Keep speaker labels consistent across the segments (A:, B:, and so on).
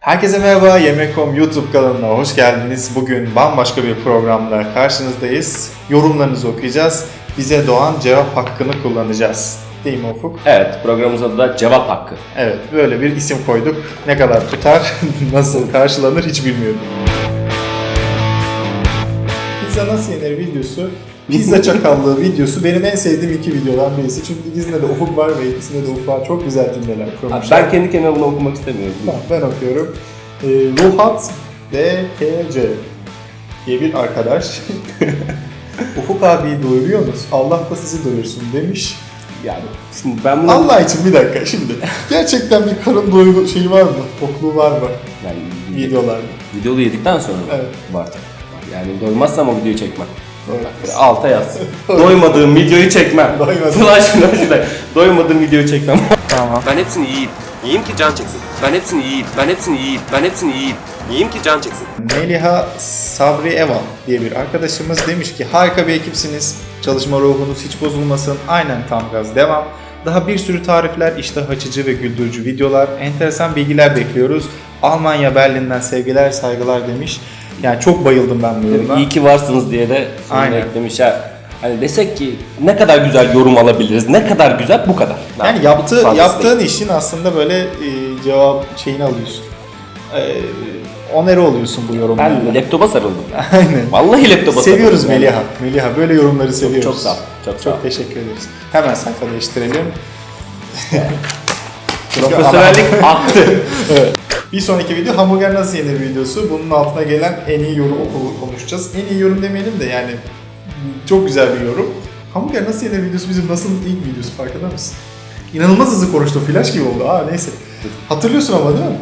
A: Herkese merhaba, Yemek.com YouTube kanalına hoş geldiniz. Bugün bambaşka bir programla karşınızdayız. Yorumlarınızı okuyacağız. Bize doğan cevap hakkını kullanacağız. Değil mi Ufuk?
B: Evet, programımızın adı da Cevap Hakkı.
A: Evet, böyle bir isim koyduk. Ne kadar tutar, nasıl karşılanır hiç bilmiyorum. Pizza nasıl yenir videosu, pizza çakallığı videosu benim en sevdiğim iki videodan birisi. Çünkü ikisinde de Ufuk var ve ikisinde de Ufuk'a çok güzel cümleler
B: Abi
A: kurmuşlar.
B: ben kendi kendime bunu okumak istemiyorum.
A: Tamam, ben okuyorum. Ee, Ruhat DKC diye bir arkadaş. Ufuk abi doyuruyorsunuz. Allah da sizi doyursun demiş.
B: Yani şimdi ben bunu...
A: Allah için bir dakika şimdi. Gerçekten bir karın doyuru şeyi var mı? Tokluğu var mı?
B: Yani
A: Videolarda.
B: videolu yedikten sonra mı?
A: Evet.
B: Var tabii. Yani doymazsam o videoyu çekmem. Böyle alta yaz. Doymadığım videoyu çekmem.
A: Doymadım.
B: Flash flash flash. Doymadığım videoyu çekmem.
A: Tamam.
C: Ben hepsini yiyeyim. Yiyeyim ki can çeksin. Ben hepsini yiyeyim. Ben hepsini yiyeyim. Ben hepsini yiyeyim. Yiyeyim ki can çeksin.
A: Meliha Sabri Evan diye bir arkadaşımız demiş ki harika bir ekipsiniz. Çalışma ruhunuz hiç bozulmasın. Aynen tam gaz devam. Daha bir sürü tarifler, iştah açıcı ve güldürücü videolar, enteresan bilgiler bekliyoruz. Almanya Berlin'den sevgiler, saygılar demiş. Yani çok bayıldım ben bu yoruma.
B: İyi ki varsınız diye de sonuna
A: Aynen.
B: eklemişler. Hani desek ki ne kadar güzel yorum alabiliriz, ne kadar güzel bu kadar.
A: Yani yaptığı,
B: Fazlası
A: yaptığın
B: değil.
A: işin aslında böyle e, cevap şeyini alıyorsun. E, onere oluyorsun bu yorumlarla.
B: Ben laptopa sarıldım.
A: Aynen.
B: Vallahi laptopa
A: Seviyoruz
B: sarıldım.
A: Meliha. Meliha böyle yorumları seviyoruz.
B: çok sağ ol, çok sağ ol.
A: Çok teşekkür ederiz. Hemen sayfa değiştirelim.
B: Profesyonellik aktı.
A: Bir sonraki video hamburger nasıl yenir videosu. Bunun altına gelen en iyi yorumu ko- konuşacağız. En iyi yorum demeyelim de yani çok güzel bir yorum. Hamburger nasıl yenir videosu bizim nasıl ilk videosu farkında mısın? İnanılmaz hızlı konuştu. Flash gibi oldu. Aa neyse. Hatırlıyorsun ama değil mi?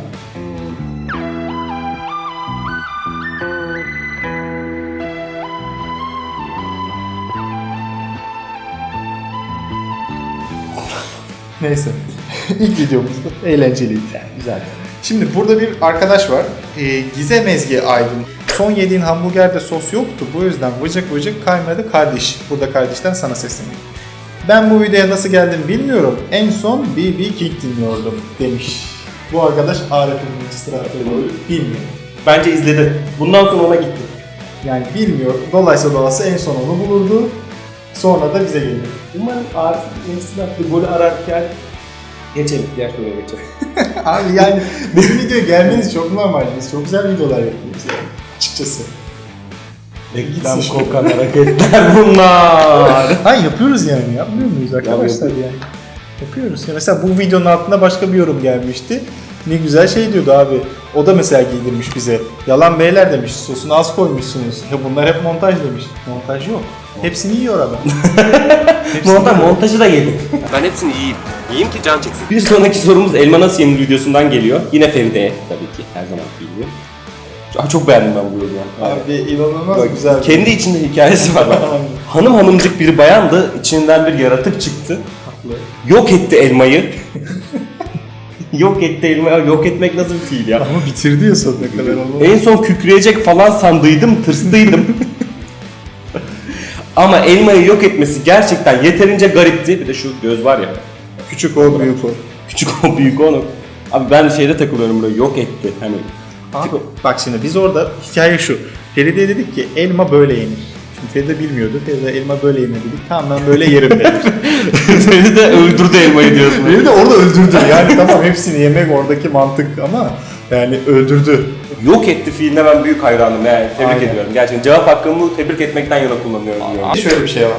A: Neyse. İlk videomuzda eğlenceliydi.
B: Güzel.
A: Şimdi burada bir arkadaş var. Ee, Gizem Ezgi Aydın. Son yediğin hamburgerde sos yoktu. Bu yüzden vıcık vıcık kaymadı kardeş. Burada kardeşten sana sesleniyorum. Ben bu videoya nasıl geldim bilmiyorum. En son BB King dinliyordum demiş. Bu arkadaş Arif'in Manchester bilmiyor.
B: Bence izledi. Bundan sonra ona gitti.
A: Yani bilmiyor. Dolayısıyla dolası en son onu bulurdu. Sonra da bize geliyor.
B: Umarım Arif attığı golü ararken geçelim. Diğer soruya geçelim.
A: Abi yani bizim videoya gelmeniz çok normal. Biz çok güzel videolar yapıyoruz yani. Açıkçası.
B: Ben korkan hareketler bunlar.
A: Ha yapıyoruz yani yapmıyor muyuz arkadaşlar yani? Yapıyoruz. Ya mesela bu videonun altında başka bir yorum gelmişti. Ne güzel şey diyordu abi. O da mesela giydirmiş bize. Yalan beyler demiş. Sosunu az koymuşsunuz. Ya bunlar hep montaj demiş. Montaj yok. Hepsini yiyor adam. Hepsini
B: Montaj,
A: yiyor.
B: montajı da yedim.
C: Ben hepsini yiyeyim. Yiyeyim ki can çeksin.
B: Bir sonraki sorumuz Elma Nasıl Yenir videosundan geliyor. Yine Feride'ye tabii ki her zaman gibi. Aa, çok beğendim ben bu yorumu.
A: Abi inanılmaz
B: Bak,
A: güzel.
B: Kendi içinde hikayesi var. bak. Hanım hanımcık bir bayandı. içinden bir yaratık çıktı. Yok etti elmayı. Yok etti elmayı. Yok etmek nasıl bir fiil ya?
A: Ama bitirdi ya sonuna kadar.
B: En son kükreyecek falan sandıydım, tırstıydım. Ama elmayı yok etmesi gerçekten yeterince garipti. Bir de şu göz var ya.
A: Küçük o büyük o.
B: Küçük o büyük onu. Abi ben şeyde takılıyorum böyle yok etti. Hani
A: Abi, bak şimdi biz orada hikaye şu. Feride'ye dedik ki elma böyle yenir. Şimdi Feride bilmiyordu. Feride elma böyle yenir dedik. Tamam ben böyle yerim dedi.
B: Beni de öldürdü elmayı diyorsun.
A: Beni de orada öldürdü. Yani tamam hepsini yemek oradaki mantık ama yani öldürdü.
B: Yok etti fiiline ben büyük hayranım yani. Tebrik
A: Aynen.
B: ediyorum. Gerçekten cevap hakkımı tebrik etmekten yana kullanıyorum. diyorum.
A: Şöyle bir şey var.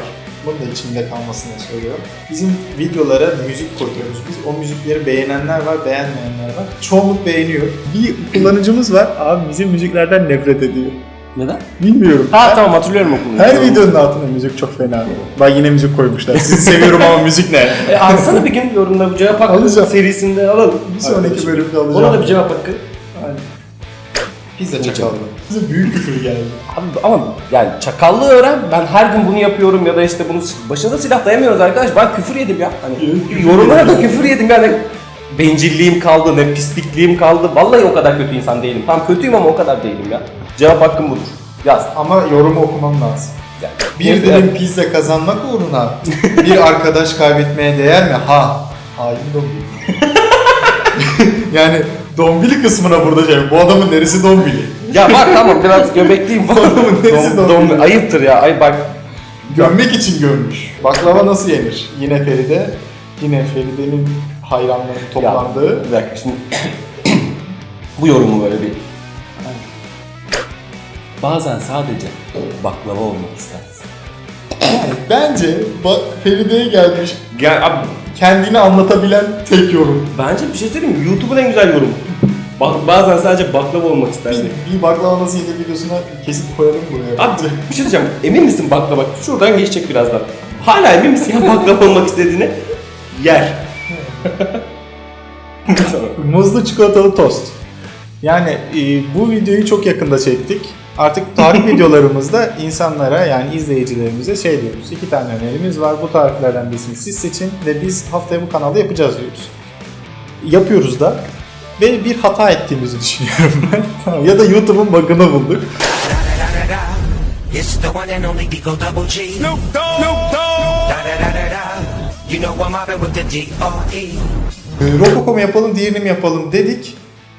A: Bunun da içinde kalmasını söylüyorum. Bizim videolara müzik koyuyoruz. Biz o müzikleri beğenenler var, beğenmeyenler var. Çoğunluk beğeniyor. Bir kullanıcımız var. Abi bizim müziklerden nefret ediyor.
B: Neden?
A: Bilmiyorum.
B: Ha tamam hatırlıyorum okulu.
A: Her videonun altına müzik çok fena. Bak yine müzik koymuşlar. Sizi seviyorum ama müzik ne?
B: E, alsana bir gün yorumda bu cevap hakkı
A: Alacağım.
B: serisinde alalım.
A: Bir sonraki bölümde alacağım.
B: Ona da bir cevap hakkı.
A: Pizza çakallı. Bize büyük küfür geldi.
B: Abi ama yani çakallığı öğren. Ben her gün bunu yapıyorum ya da işte bunu başınıza silah dayamıyoruz arkadaş. Ben küfür yedim ya. Hani yorumlara da küfür yedim yani. Bencilliğim kaldı, ne pislikliğim kaldı. Vallahi o kadar kötü insan değilim. Tam kötüyüm ama o kadar değilim ya. Cevap hakkım budur. Yaz.
A: Ama yorumu okumam lazım.
B: Yani
A: Bir dilim pizza kazanmak uğruna bir arkadaş kaybetmeye değer mi? Ha. Hain oluyor. yani Dombili kısmına burada şey. Bu adamın neresi dombili?
B: Ya bak tamam biraz göbekliyim falan.
A: Adamın neresi
B: Dom-
A: dom-
B: dom- ayıptır ya. Ay bak.
A: Gömmek için gömmüş. Baklava nasıl yenir? Yine Feride. Yine Feride'nin hayranlarının toplandığı.
B: Bir dakika şimdi. Bu yorumu böyle bir. Bazen sadece baklava olmak istersin.
A: Yani bence bak Feride'ye gelmiş
B: Ya abi
A: kendini anlatabilen tek yorum.
B: bence bir şey söyleyeyim mi? YouTube'un en güzel yorumu. Ba- bazen sadece baklava olmak istersin.
A: Bir, bir baklava nasıl yenir videosuna kesit koyalım buraya.
B: Abi bir şey diyeceğim. Emin misin baklava? Şuradan geçecek birazdan. Hala emin misin ya baklava olmak istediğine? Yer.
A: Muzlu çikolatalı tost. Yani e, bu videoyu çok yakında çektik. Artık tarif videolarımızda insanlara yani izleyicilerimize şey diyoruz. İki tane önerimiz var. Bu tariflerden birisini siz seçin ve biz haftaya bu kanalda yapacağız diyoruz. Yapıyoruz da. Ve bir hata ettiğimizi düşünüyorum ben. Tamam, ya da YouTube'un bug'ını bulduk.
D: D.R.E.
A: Ee, Rococo mu yapalım, diğerini mi yapalım dedik.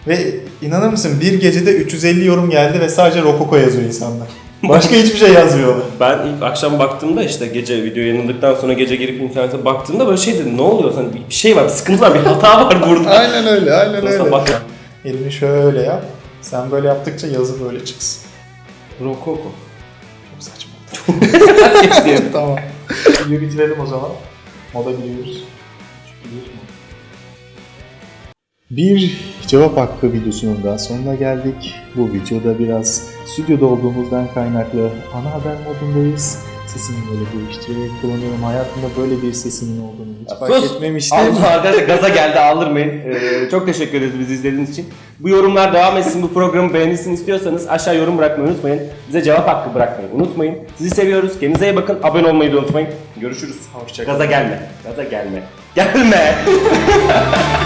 A: Ve inanır mısın bir gecede 350 yorum geldi ve sadece Rococo yazıyor insanlar. Başka hiçbir şey yazmıyorlar.
B: Ben ilk akşam baktığımda işte gece video yayınladıktan sonra gece girip internete baktığımda böyle şey dedim ne oluyor sen bir şey var bir sıkıntı var bir hata var burada.
A: Aynen öyle, aynen
B: Nasıl
A: öyle.
B: bak
A: Elini şöyle yap. Sen böyle yaptıkça yazı böyle çıksın.
B: Rokoko.
A: Çok saçma.
B: Geçti.
A: tamam. Videoyu bitirelim o zaman. Moda biliyoruz. Biliyoruz mu? Bir cevap hakkı videosunun da sonuna geldik. Bu videoda biraz stüdyoda olduğumuzdan kaynaklı ana haber modundayız. Sesimi böyle değiştirerek kullanıyorum. Hayatımda böyle bir sesimin olduğunu hiç fark
B: Sus!
A: etmemiştim.
B: Allah arkadaşlar gaza geldi aldırmayın. Ee, çok teşekkür ederiz bizi izlediğiniz için. Bu yorumlar devam etsin. Bu programı beğenilsin istiyorsanız aşağı yorum bırakmayı unutmayın. Bize cevap hakkı bırakmayı unutmayın. Sizi seviyoruz. Kendinize iyi bakın. Abone olmayı da unutmayın. Görüşürüz.
A: Hoşça kalın.
B: Gaza gelme. Gaza gelme. Gelme.